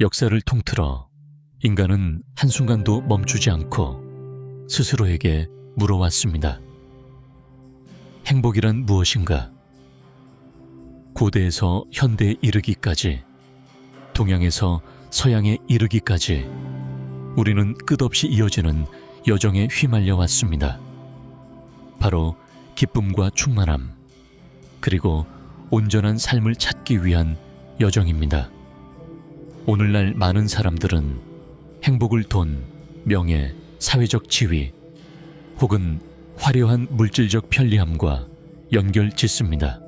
역사를 통틀어 인간은 한순간도 멈추지 않고 스스로에게 물어왔습니다. 행복이란 무엇인가? 고대에서 현대에 이르기까지, 동양에서 서양에 이르기까지 우리는 끝없이 이어지는 여정에 휘말려 왔습니다. 바로 기쁨과 충만함, 그리고 온전한 삶을 찾기 위한 여정입니다. 오늘날 많은 사람들은 행복을 돈, 명예, 사회적 지위 혹은 화려한 물질적 편리함과 연결 짓습니다.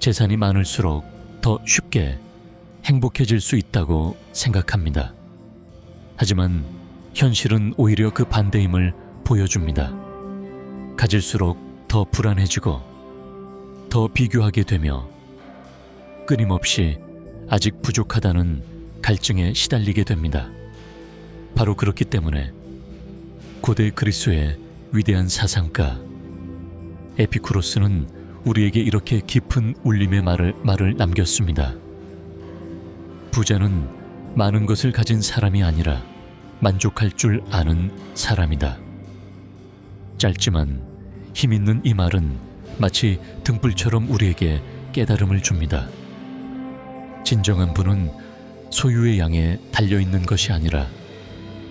재산이 많을수록 더 쉽게 행복해질 수 있다고 생각합니다. 하지만 현실은 오히려 그 반대임을 보여줍니다. 가질수록 더 불안해지고 더 비교하게 되며 끊임없이 아직 부족하다는 갈증에 시달리게 됩니다. 바로 그렇기 때문에 고대 그리스의 위대한 사상가 에피쿠로스는 우리에게 이렇게 깊은 울림의 말을 말을 남겼습니다. 부자는 많은 것을 가진 사람이 아니라 만족할 줄 아는 사람이다. 짧지만 힘 있는 이 말은 마치 등불처럼 우리에게 깨달음을 줍니다. 진정한 분은 소유의 양에 달려 있는 것이 아니라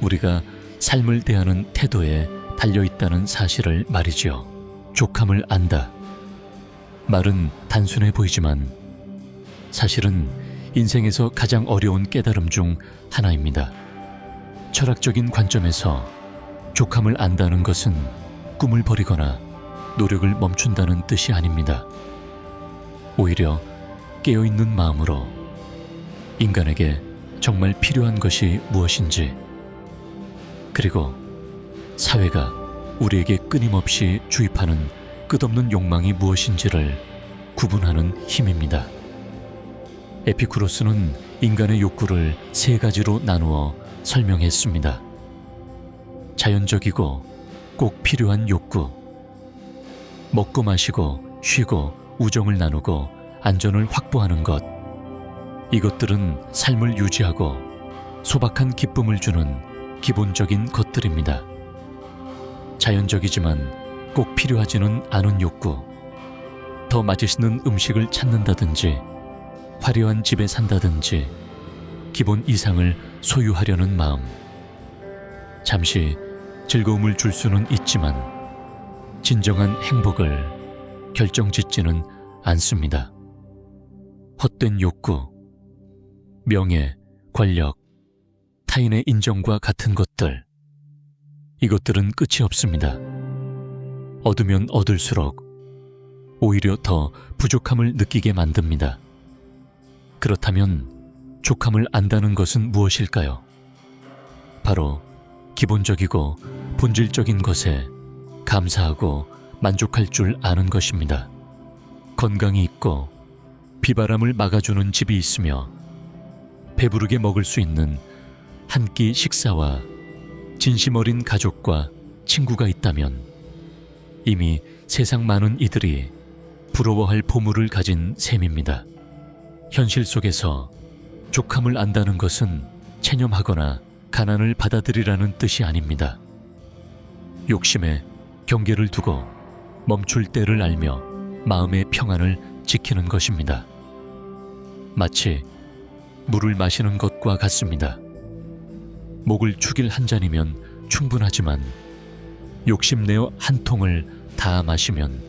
우리가 삶을 대하는 태도에 달려 있다는 사실을 말이지요. 족함을 안다. 말은 단순해 보이지만 사실은 인생에서 가장 어려운 깨달음 중 하나입니다. 철학적인 관점에서 족함을 안다는 것은 꿈을 버리거나 노력을 멈춘다는 뜻이 아닙니다. 오히려 깨어있는 마음으로 인간에게 정말 필요한 것이 무엇인지 그리고 사회가 우리에게 끊임없이 주입하는 끝없는 욕망이 무엇인지를 구분하는 힘입니다. 에피쿠로스는 인간의 욕구를 세 가지로 나누어 설명했습니다. 자연적이고 꼭 필요한 욕구, 먹고 마시고 쉬고 우정을 나누고 안전을 확보하는 것. 이것들은 삶을 유지하고 소박한 기쁨을 주는 기본적인 것들입니다. 자연적이지만 꼭 필요하지는 않은 욕구. 더 맛있는 음식을 찾는다든지, 화려한 집에 산다든지, 기본 이상을 소유하려는 마음. 잠시 즐거움을 줄 수는 있지만, 진정한 행복을 결정 짓지는 않습니다. 헛된 욕구, 명예, 권력, 타인의 인정과 같은 것들, 이것들은 끝이 없습니다. 얻으면 얻을수록 오히려 더 부족함을 느끼게 만듭니다. 그렇다면 족함을 안다는 것은 무엇일까요? 바로 기본적이고 본질적인 것에 감사하고 만족할 줄 아는 것입니다. 건강이 있고 비바람을 막아주는 집이 있으며 배부르게 먹을 수 있는 한 끼 식사와 진심 어린 가족과 친구가 있다면 이미 세상 많은 이들이 부러워할 보물을 가진 셈입니다. 현실 속에서 족함을 안다는 것은 체념하거나 가난을 받아들이라는 뜻이 아닙니다. 욕심에 경계를 두고 멈출 때를 알며 마음의 평안을 지키는 것입니다. 마치 물을 마시는 것과 같습니다. 목을 축일 한 잔이면 충분하지만 욕심내어 한 통을 다 마시면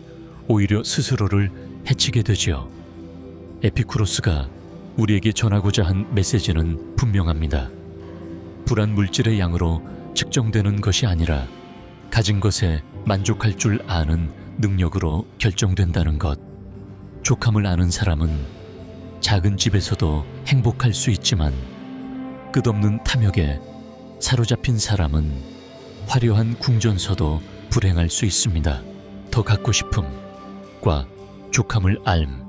오히려 스스로를 해치게 되지요. 에피쿠로스가 우리에게 전하고자 한 메시지는 분명합니다. 불안 물질의 양으로 측정되는 것이 아니라 가진 것에 만족할 줄 아는 능력으로 결정된다는 것. 족함을 아는 사람은 작은 집에서도 행복할 수 있지만 끝없는 탐욕에 사로잡힌 사람은 화려한 궁전서도 불행할 수 있습니다. 더 갖고 싶음과 족함을 알m.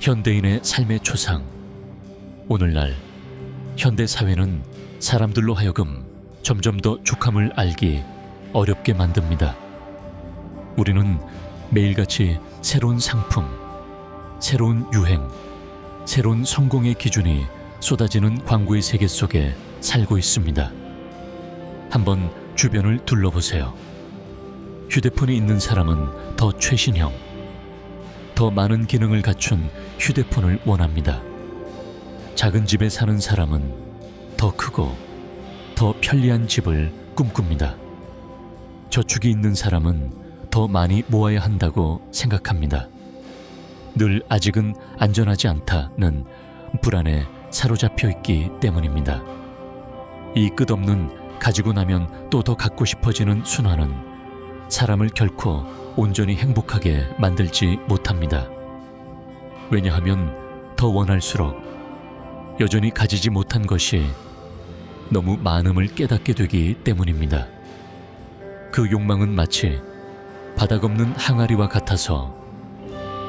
현대인의 삶의 초상. 오늘날 현대 사회는 사람들로 하여금 점점 더 족함을 알기 어렵게 만듭니다. 우리는 매일같이 새로운 상품, 새로운 유행, 새로운 성공의 기준이 쏟아지는 광고의 세계 속에 살고 있습니다. 한번 주변을 둘러보세요. 휴대폰이 있는 사람은 더 최신형, 더 많은 기능을 갖춘 휴대폰을 원합니다. 작은 집에 사는 사람은 더 크고 더 편리한 집을 꿈꿉니다. 저축이 있는 사람은 더 많이 모아야 한다고 생각합니다. 늘 아직은 안전하지 않다는 불안에 사로잡혀 있기 때문입니다. 이 끝없는 가지고 나면 또 더 갖고 싶어지는 순환은 사람을 결코 온전히 행복하게 만들지 못합니다. 왜냐하면 더 원할수록 여전히 가지지 못한 것이 너무 많음을 깨닫게 되기 때문입니다. 그 욕망은 마치 바닥 없는 항아리와 같아서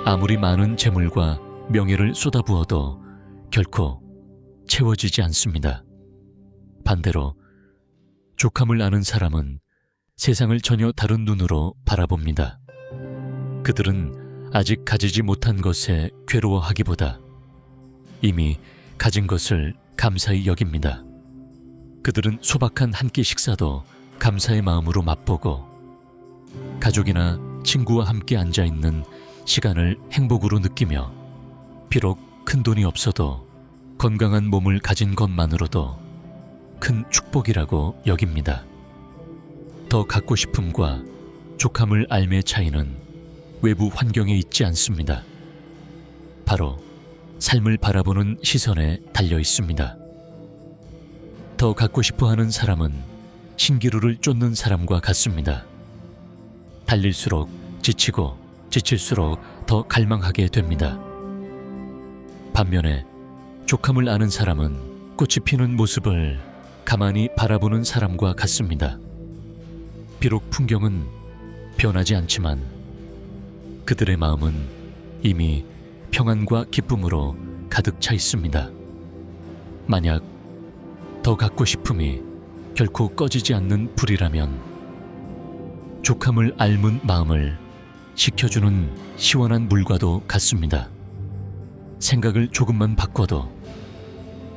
아무리 많은 재물과 명예를 쏟아부어도 결코 채워지지 않습니다. 반대로 족함을 아는 사람은 세상을 전혀 다른 눈으로 바라봅니다. 그들은 아직 가지지 못한 것에 괴로워하기보다 이미 가진 것을 감사히 여깁니다. 그들은 소박한 한 끼 식사도 감사의 마음으로 맛보고 가족이나 친구와 함께 앉아 있는 시간을 행복으로 느끼며 비록 큰 돈이 없어도 건강한 몸을 가진 것만으로도 큰 축복이라고 여깁니다. 더 갖고 싶음과 족함을 알매의 차이는 외부 환경에 있지 않습니다. 바로 삶을 바라보는 시선에 달려 있습니다. 더 갖고 싶어 하는 사람은 신기루를 쫓는 사람과 같습니다. 달릴수록 지치고 지칠수록 더 갈망하게 됩니다. 반면에 족함을 아는 사람은 꽃이 피는 모습을 가만히 바라보는 사람과 같습니다. 비록 풍경은 변하지 않지만 그들의 마음은 이미 평안과 기쁨으로 가득 차 있습니다. 만약 더 갖고 싶음이 결코 꺼지지 않는 불이라면 족함을 앓은 마음을 식혀주는 시원한 물과도 같습니다. 생각을 조금만 바꿔도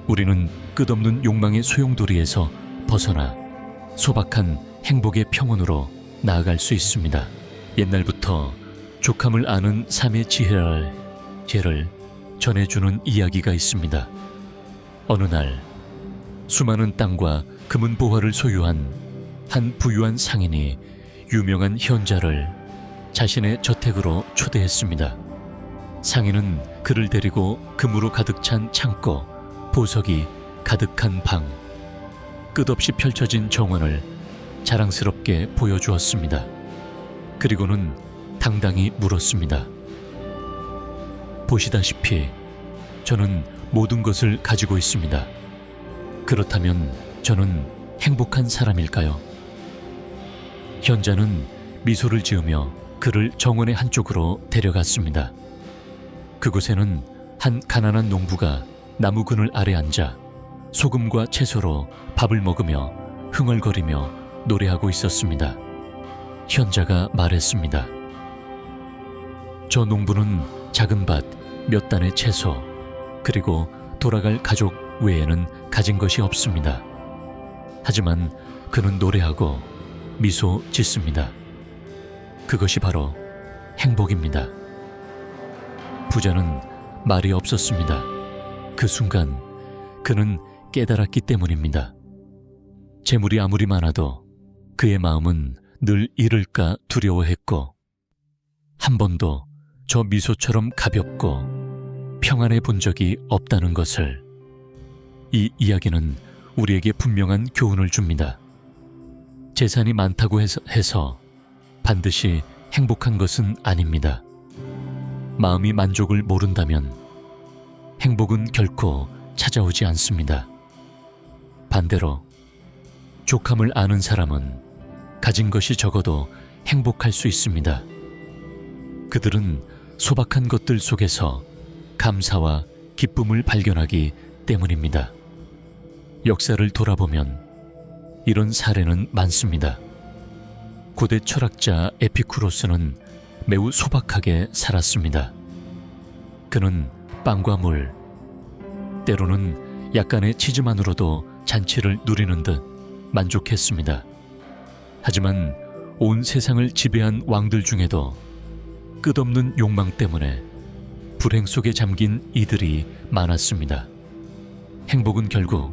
우리는 끝없는 욕망의 소용돌이에서 벗어나 소박한 행복의 평온으로 나아갈 수 있습니다. 옛날부터 족함을 아는 삶의 지혜를, 지혜를 전해주는 이야기가 있습니다. 어느 날 수많은 땅과 금은 보화를 소유한 한 부유한 상인이 유명한 현자를 자신의 저택으로 초대했습니다. 상인은 그를 데리고 금으로 가득 찬 창고, 보석이 가득한 방, 끝없이 펼쳐진 정원을 자랑스럽게 보여주었습니다. 그리고는 당당히 물었습니다. 보시다시피 저는 모든 것을 가지고 있습니다. 그렇다면 저는 행복한 사람일까요? 현자는 미소를 지으며 그를 정원의 한쪽으로 데려갔습니다. 그곳에는 한 가난한 농부가 나무 그늘 아래 앉아 소금과 채소로 밥을 먹으며 흥얼거리며 노래하고 있었습니다. 현자가 말했습니다. 저 농부는 작은 밭, 몇 단의 채소, 그리고 돌아갈 가족 외에는 가진 것이 없습니다. 하지만 그는 노래하고 미소 짓습니다. 그것이 바로 행복입니다. 부자는 말이 없었습니다. 그 순간 그는 깨달았기 때문입니다. 재물이 아무리 많아도 그의 마음은 늘 잃을까 두려워했고 한 번도 저 미소처럼 가볍고 평안해 본 적이 없다는 것을 이 이야기는 우리에게 분명한 교훈을 줍니다. 재산이 많다고 해서, 해서 반드시 행복한 것은 아닙니다. 마음이 만족을 모른다면 행복은 결코 찾아오지 않습니다. 반대로 족함을 아는 사람은 가진 것이 적어도 행복할 수 있습니다. 그들은 소박한 것들 속에서 감사와 기쁨을 발견하기 때문입니다. 역사를 돌아보면 이런 사례는 많습니다. 고대 철학자 에피쿠로스는 매우 소박하게 살았습니다. 그는 빵과 물, 때로는 약간의 치즈만으로도 잔치를 누리는 듯 만족했습니다. 하지만 온 세상을 지배한 왕들 중에도 끝없는 욕망 때문에 불행 속에 잠긴 이들이 많았습니다. 행복은 결국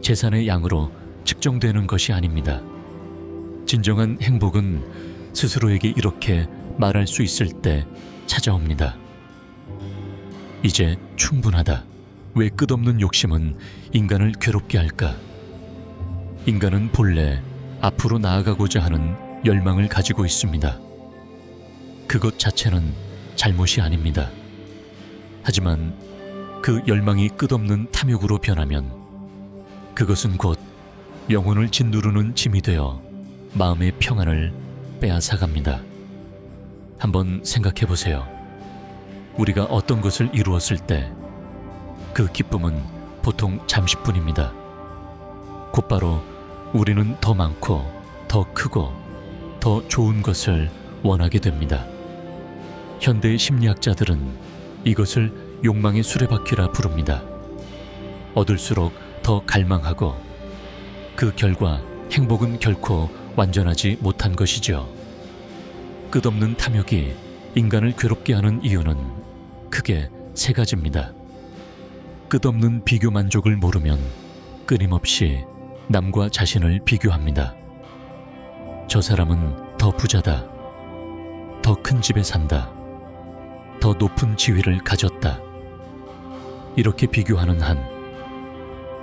재산의 양으로 측정되는 것이 아닙니다. 진정한 행복은 스스로에게 이렇게 말할 수 있을 때 찾아옵니다. 이제 충분하다. 왜 끝없는 욕심은 인간을 괴롭게 할까? 인간은 본래 앞으로 나아가고자 하는 열망을 가지고 있습니다. 그것 자체는 잘못이 아닙니다. 하지만 그 열망이 끝없는 탐욕으로 변하면 그것은 곧 영혼을 짓누르는 짐이 되어 마음의 평안을 빼앗아 갑니다. 한번 생각해 보세요. 우리가 어떤 것을 이루었을 때 그 기쁨은 보통 잠시뿐입니다. 곧바로 우리는 더 많고 더 크고 더 좋은 것을 원하게 됩니다. 현대 심리학자들은 이것을 욕망의 수레바퀴라 부릅니다. 얻을수록 더 갈망하고 그 결과 행복은 결코 완전하지 못한 것이죠. 끝없는 탐욕이 인간을 괴롭게 하는 이유는 크게 세 가지입니다. 끝없는 비교 만족을 모르면 끊임없이 남과 자신을 비교합니다. 저 사람은 더 부자다. 더 큰 집에 산다. 더 높은 지위를 가졌다. 이렇게 비교하는 한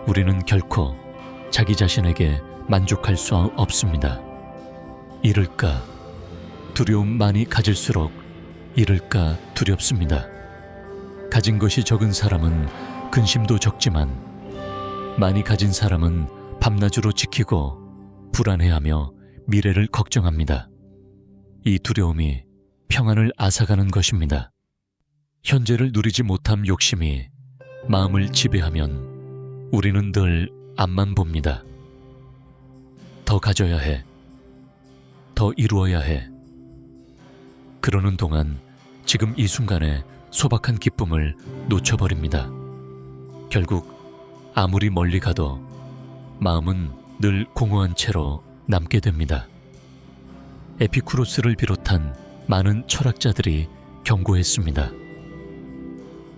우리는 결코 자기 자신에게 만족할 수 없습니다. 잃을까 두려움 많이 가질수록 잃을까 두렵습니다. 가진 것이 적은 사람은 근심도 적지만 많이 가진 사람은 밤낮으로 지키고 불안해하며 미래를 걱정합니다. 이 두려움이 평안을 앗아가는 것입니다. 현재를 누리지 못함 욕심이 마음을 지배하면 우리는 늘 앞만 봅니다. 더 가져야 해. 더 이루어야 해. 그러는 동안 지금 이 순간에 소박한 기쁨을 놓쳐버립니다. 결국 아무리 멀리 가도 마음은 늘 공허한 채로 남게 됩니다. 에피쿠로스를 비롯한 많은 철학자들이 경고했습니다.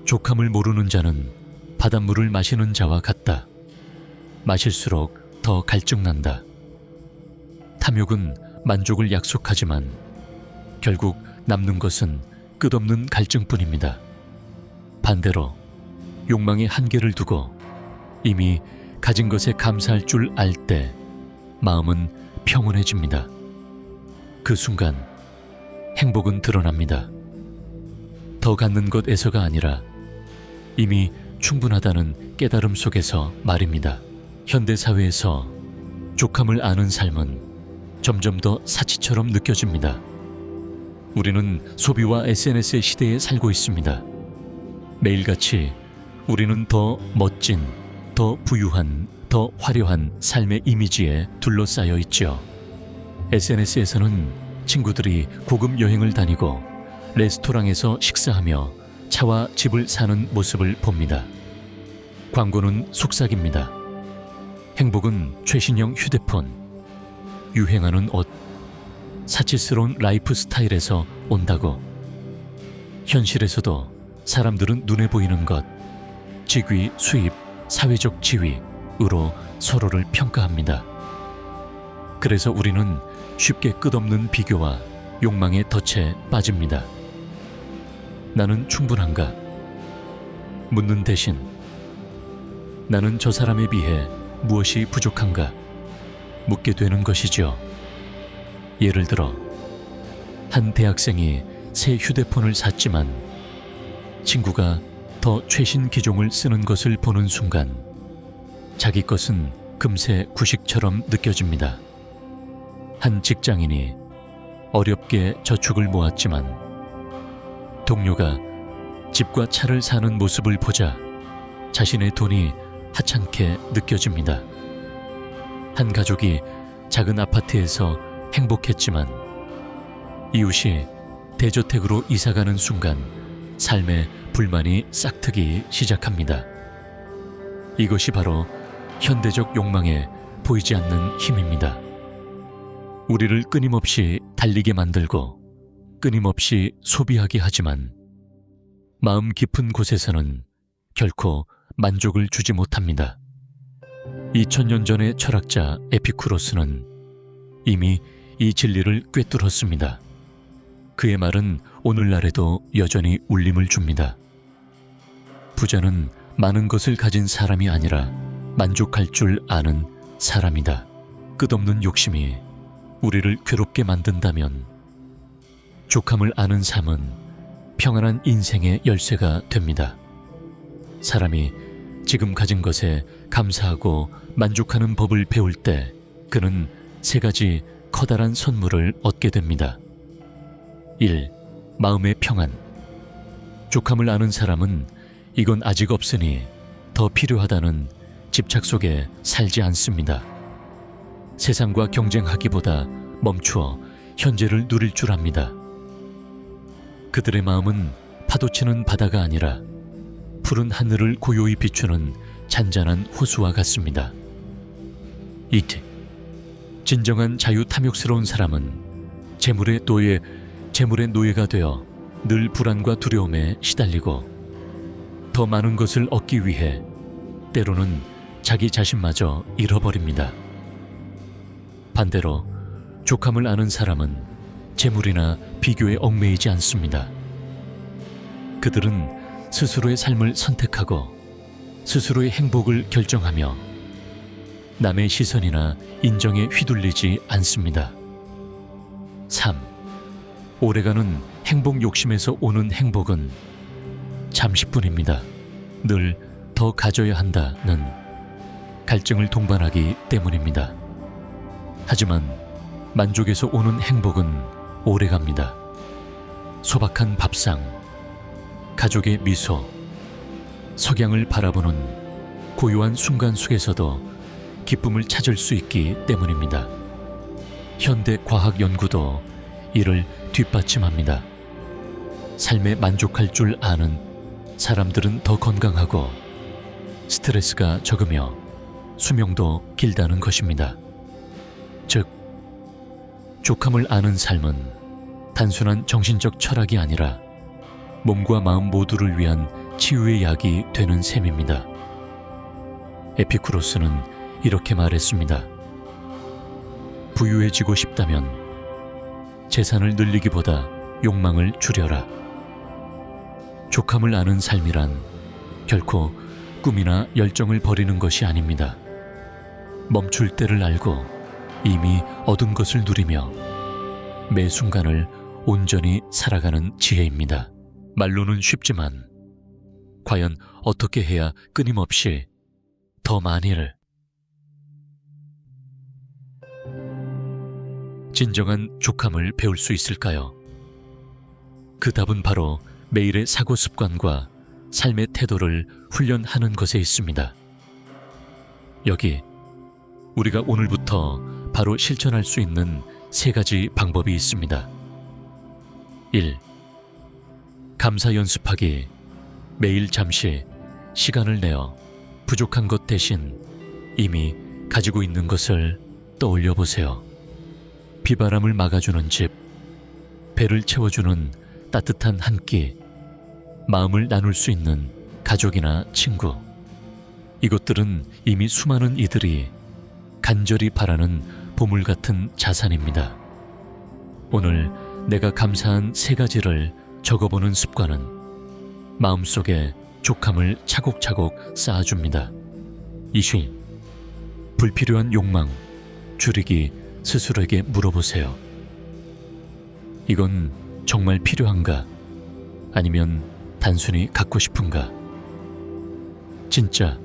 족함을 모르는 자는 바닷물을 마시는 자와 같다. 마실수록 더 갈증난다. 탐욕은 만족을 약속하지만 결국 남는 것은 끝없는 갈증뿐입니다. 반대로 욕망의 한계를 두고 이미 가진 것에 감사할 줄 알 때 마음은 평온해집니다. 그 순간 행복은 드러납니다. 더 갖는 것에서가 아니라 이미 충분하다는 깨달음 속에서 말입니다. 현대 사회에서 족함을 아는 삶은 점점 더 사치처럼 느껴집니다. 우리는 소비와 SNS의 시대에 살고 있습니다. 매일같이 우리는 더 멋진, 더 부유한, 더 화려한 삶의 이미지에 둘러싸여 있죠. SNS에서는 친구들이 고급 여행을 다니고 레스토랑에서 식사하며 차와 집을 사는 모습을 봅니다. 광고는 속삭입니다. 행복은 최신형 휴대폰, 유행하는 옷, 사치스러운 라이프 스타일에서 온다고. 현실에서도 사람들은 눈에 보이는 것, 직위, 수입, 사회적 지위으로 서로를 평가합니다. 그래서 우리는 쉽게 끝없는 비교와 욕망의 덫에 빠집니다. 나는 충분한가? 묻는 대신 나는 저 사람에 비해 무엇이 부족한가? 묻게 되는 것이죠. 예를 들어 한 대학생이 새 휴대폰을 샀지만 친구가 더 최신 기종을 쓰는 것을 보는 순간 자기 것은 금세 구식처럼 느껴집니다. 한 직장인이 어렵게 저축을 모았지만 동료가 집과 차를 사는 모습을 보자 자신의 돈이 하찮게 느껴집니다. 한 가족이 작은 아파트에서 행복했지만 이웃이 대저택으로 이사가는 순간 삶에 불만이 싹트기 시작합니다. 이것이 바로 현대적 욕망에 보이지 않는 힘입니다. 우리를 끊임없이 달리게 만들고 끊임없이 소비하게 하지만 마음 깊은 곳에서는 결코 만족을 주지 못합니다. 2000년 전의 철학자 에피쿠로스는 이미 이 진리를 꿰뚫었습니다. 그의 말은 오늘날에도 여전히 울림을 줍니다. 부자는 많은 것을 가진 사람이 아니라 만족할 줄 아는 사람이다. 끝없는 욕심이 우리를 괴롭게 만든다면 족함을 아는 삶은 평안한 인생의 열쇠가 됩니다. 사람이 지금 가진 것에 감사하고 만족하는 법을 배울 때 그는 세 가지 커다란 선물을 얻게 됩니다. 1. 마음의 평안. 족함을 아는 사람은 이건 아직 없으니 더 필요하다는 집착 속에 살지 않습니다. 세상과 경쟁하기보다 멈추어 현재를 누릴 줄 압니다. 그들의 마음은 파도치는 바다가 아니라 푸른 하늘을 고요히 비추는 잔잔한 호수와 같습니다. 2. 진정한 자유 탐욕스러운 사람은 재물의 노예, 재물의 노예가 되어 늘 불안과 두려움에 시달리고 더 많은 것을 얻기 위해 때로는 자기 자신마저 잃어버립니다. 반대로 족함을 아는 사람은 재물이나 비교에 얽매이지 않습니다. 그들은 스스로의 삶을 선택하고 스스로의 행복을 결정하며 남의 시선이나 인정에 휘둘리지 않습니다. 3. 오래가는 행복 욕심에서 오는 행복은 잠시뿐입니다. 늘 더 가져야 한다는 갈증을 동반하기 때문입니다. 하지만 만족에서 오는 행복은 오래갑니다. 소박한 밥상, 가족의 미소, 석양을 바라보는 고요한 순간 속에서도 기쁨을 찾을 수 있기 때문입니다. 현대 과학 연구도 이를 뒷받침합니다. 삶에 만족할 줄 아는 사람들은 더 건강하고 스트레스가 적으며 수명도 길다는 것입니다. 즉, 족함을 아는 삶은 단순한 정신적 철학이 아니라 몸과 마음 모두를 위한 치유의 약이 되는 셈입니다. 에피쿠로스는 이렇게 말했습니다. 부유해지고 싶다면 재산을 늘리기보다 욕망을 줄여라. 족함을 아는 삶이란 결코 꿈이나 열정을 버리는 것이 아닙니다. 멈출 때를 알고 이미 얻은 것을 누리며 매 순간을 온전히 살아가는 지혜입니다. 말로는 쉽지만 과연 어떻게 해야 끊임없이 더 많이를 진정한 족함을 배울 수 있을까요? 그 답은 바로 매일의 사고 습관과 삶의 태도를 훈련하는 것에 있습니다. 여기 우리가 오늘부터 바로 실천할 수 있는 세 가지 방법이 있습니다. 1. 감사 연습하기. 매일 잠시 시간을 내어 부족한 것 대신 이미 가지고 있는 것을 떠올려 보세요. 비바람을 막아주는 집, 배를 채워주는 따뜻한 한 끼, 마음을 나눌 수 있는 가족이나 친구. 이것들은 이미 수많은 이들이 간절히 바라는 보물 같은 자산입니다. 오늘 내가 감사한 세 가지를 적어보는 습관은 마음속에 족함을 차곡차곡 쌓아줍니다. 이슈 불필요한 욕망 줄이기 스스로에게 물어보세요. 이건 정말 필요한가? 아니면 단순히 갖고 싶은가? 진짜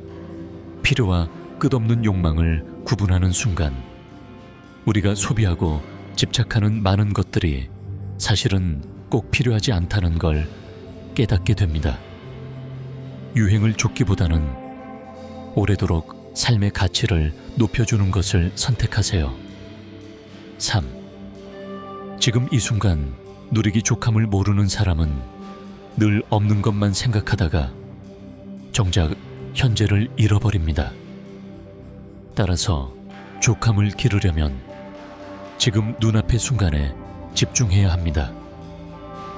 필요와 끝없는 욕망을 구분하는 순간 우리가 소비하고 집착하는 많은 것들이 사실은 꼭 필요하지 않다는 걸 깨닫게 됩니다. 유행을 쫓기보다는 오래도록 삶의 가치를 높여주는 것을 선택하세요. 3. 지금 이 순간 누리기 족함을 모르는 사람은 늘 없는 것만 생각하다가 정작 현재를 잃어버립니다. 따라서 족함을 기르려면 지금 눈앞의 순간에 집중해야 합니다.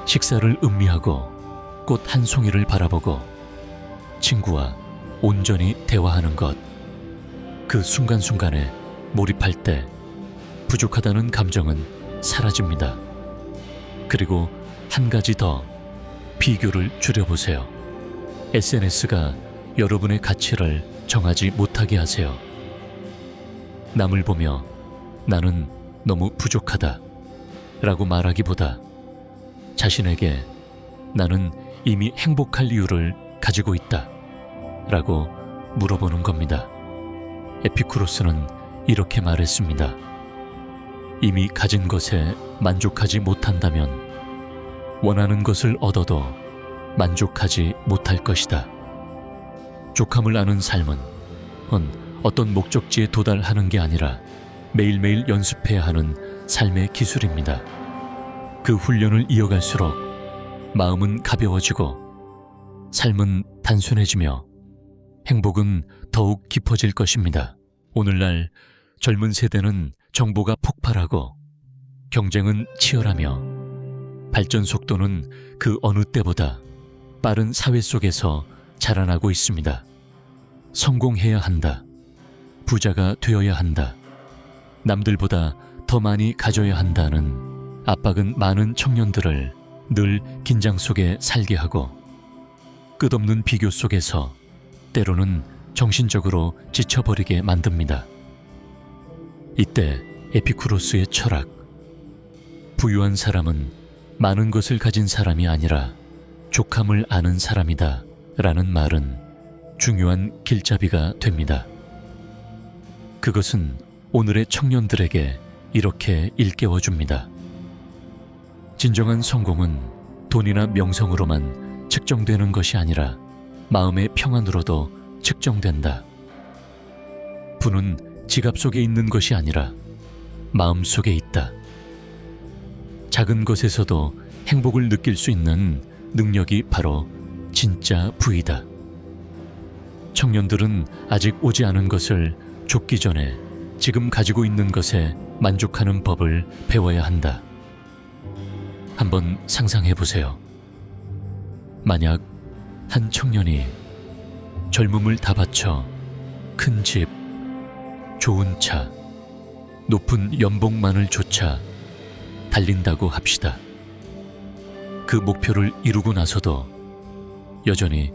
식사를 음미하고 꽃 한 송이를 바라보고 친구와 온전히 대화하는 것. 그 순간순간에 몰입할 때 부족하다는 감정은 사라집니다. 그리고 한 가지 더 비교를 줄여보세요. SNS가 여러분의 가치를 정하지 못하게 하세요. 남을 보며 나는 너무 부족하다 라고 말하기보다 자신에게 나는 이미 행복할 이유를 가지고 있다 라고 물어보는 겁니다. 에피쿠로스는 이렇게 말했습니다. 이미 가진 것에 만족하지 못한다면 원하는 것을 얻어도 만족하지 못할 것이다. 족함을 아는 삶은 은 어떤 목적지에 도달하는 게 아니라 매일매일 연습해야 하는 삶의 기술입니다. 그 훈련을 이어갈수록 마음은 가벼워지고 삶은 단순해지며 행복은 더욱 깊어질 것입니다. 오늘날 젊은 세대는 정보가 폭발하고 경쟁은 치열하며 발전 속도는 그 어느 때보다 빠른 사회 속에서 자라나고 있습니다. 성공해야 한다. 부자가 되어야 한다. 남들보다 더 많이 가져야 한다는 압박은 많은 청년들을 늘 긴장 속에 살게 하고 끝없는 비교 속에서 때로는 정신적으로 지쳐버리게 만듭니다. 이때 에피쿠로스의 철학. 부유한 사람은 많은 것을 가진 사람이 아니라 족함을 아는 사람이다. 라는 말은 중요한 길잡이가 됩니다. 그것은 오늘의 청년들에게 이렇게 일깨워 줍니다. 진정한 성공은 돈이나 명성으로만 측정되는 것이 아니라 마음의 평안으로도 측정된다. 부는 지갑 속에 있는 것이 아니라 마음 속에 있다. 작은 것에서도 행복을 느낄 수 있는 능력이 바로 진짜 부이다. 청년들은 아직 오지 않은 것을 좁기 전에 지금 가지고 있는 것에 만족하는 법을 배워야 한다. 한번 상상해 보세요. 만약 한 청년이 젊음을 다 바쳐 큰 집, 좋은 차, 높은 연봉만을 쫓아 달린다고 합시다. 그 목표를 이루고 나서도 여전히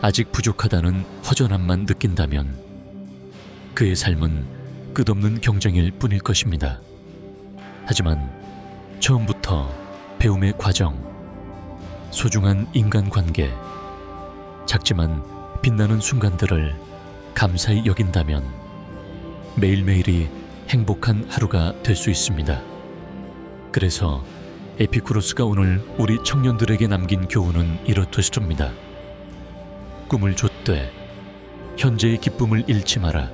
아직 부족하다는 허전함만 느낀다면 그의 삶은 끝없는 경쟁일 뿐일 것입니다. 하지만 처음부터 배움의 과정, 소중한 인간 관계, 작지만 빛나는 순간들을 감사히 여긴다면 매일매일이 행복한 하루가 될 수 있습니다. 그래서 에피쿠로스가 오늘 우리 청년들에게 남긴 교훈은 이렇듯입니다. 꿈을 좇되 현재의 기쁨을 잃지 마라.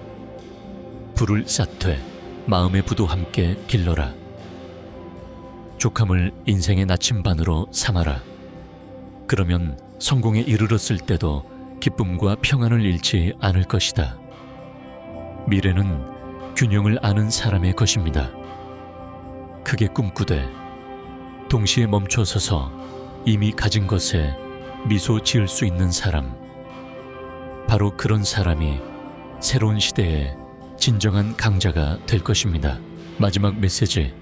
불을 쌓되 마음의 부도 함께 길러라. 족함을 인생의 나침반으로 삼아라. 그러면 성공에 이르렀을 때도 기쁨과 평안을 잃지 않을 것이다. 미래는 균형을 아는 사람의 것입니다. 크게 꿈꾸되 동시에 멈춰서서 이미 가진 것에 미소 지을 수 있는 사람. 바로 그런 사람이 새로운 시대의 진정한 강자가 될 것입니다. 마지막 메시지.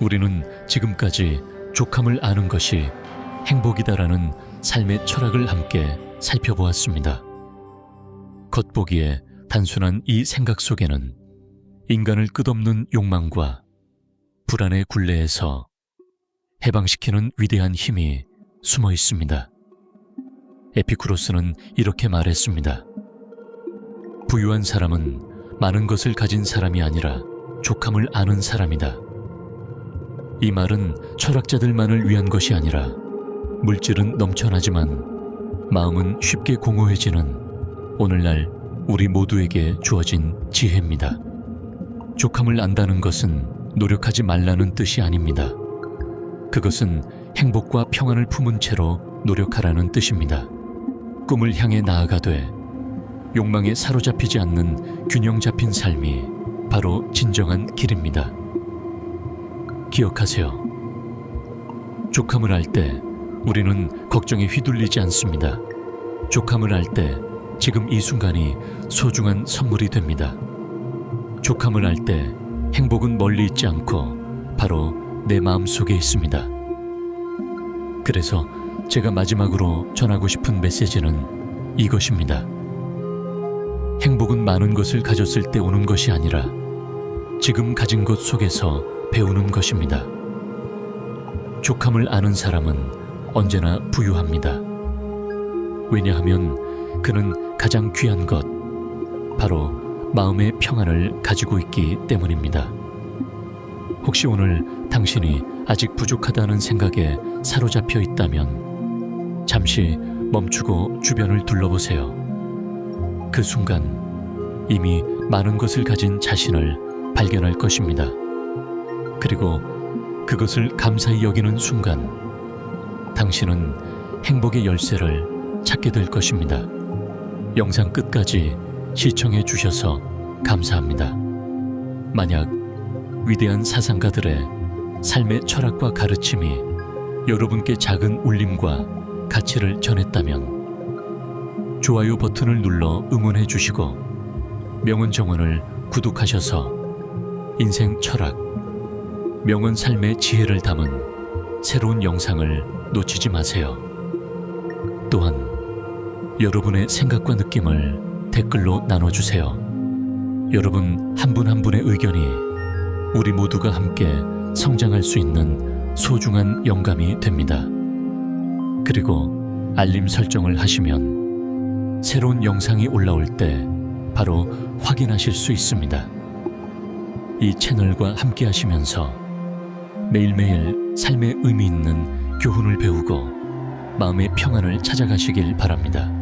우리는 지금까지 족함을 아는 것이 행복이다라는 삶의 철학을 함께 살펴보았습니다. 겉보기에 단순한 이 생각 속에는 인간을 끝없는 욕망과 불안의 굴레에서 해방시키는 위대한 힘이 숨어 있습니다. 에피쿠로스는 이렇게 말했습니다. 부유한 사람은 많은 것을 가진 사람이 아니라 족함을 아는 사람이다. 이 말은 철학자들만을 위한 것이 아니라 물질은 넘쳐나지만 마음은 쉽게 공허해지는 오늘날 우리 모두에게 주어진 지혜입니다. 족함을 안다는 것은 노력하지 말라는 뜻이 아닙니다. 그것은 행복과 평안을 품은 채로 노력하라는 뜻입니다. 꿈을 향해 나아가되 욕망에 사로잡히지 않는 균형 잡힌 삶이 바로 진정한 길입니다. 기억하세요. 족함을 할 때 우리는 걱정에 휘둘리지 않습니다. 족함을 할때 지금 이 순간이 소중한 선물이 됩니다. 족함을 할때 행복은 멀리 있지 않고 바로 내 마음 속에 있습니다. 그래서 제가 마지막으로 전하고 싶은 메시지는 이것입니다. 행복은 많은 것을 가졌을 때 오는 것이 아니라 지금 가진 것 속에서 배우는 것입니다. 족함을 아는 사람은 언제나 부유합니다. 왜냐하면 그는 가장 귀한 것, 바로 마음의 평안을 가지고 있기 때문입니다. 혹시 오늘 당신이 아직 부족하다는 생각에 사로잡혀 있다면 잠시 멈추고 주변을 둘러보세요. 그 순간 이미 많은 것을 가진 자신을 발견할 것입니다. 그리고 그것을 감사히 여기는 순간 당신은 행복의 열쇠를 찾게 될 것입니다. 영상 끝까지 시청해 주셔서 감사합니다. 만약 위대한 사상가들의 삶의 철학과 가르침이 여러분께 작은 울림과 가치를 전했다면 좋아요 버튼을 눌러 응원해 주시고 명언 정원을 구독하셔서 인생 철학, 명언 삶의 지혜를 담은 새로운 영상을 놓치지 마세요. 또한 여러분의 생각과 느낌을 댓글로 나눠주세요. 여러분 한분한 분의 의견이 우리 모두가 함께 성장할 수 있는 소중한 영감이 됩니다. 그리고 알림 설정을 하시면 새로운 영상이 올라올 때 바로 확인하실 수 있습니다. 이 채널과 함께 하시면서 매일매일 삶의 의미 있는 교훈을 배우고 마음의 평안을 찾아가시길 바랍니다.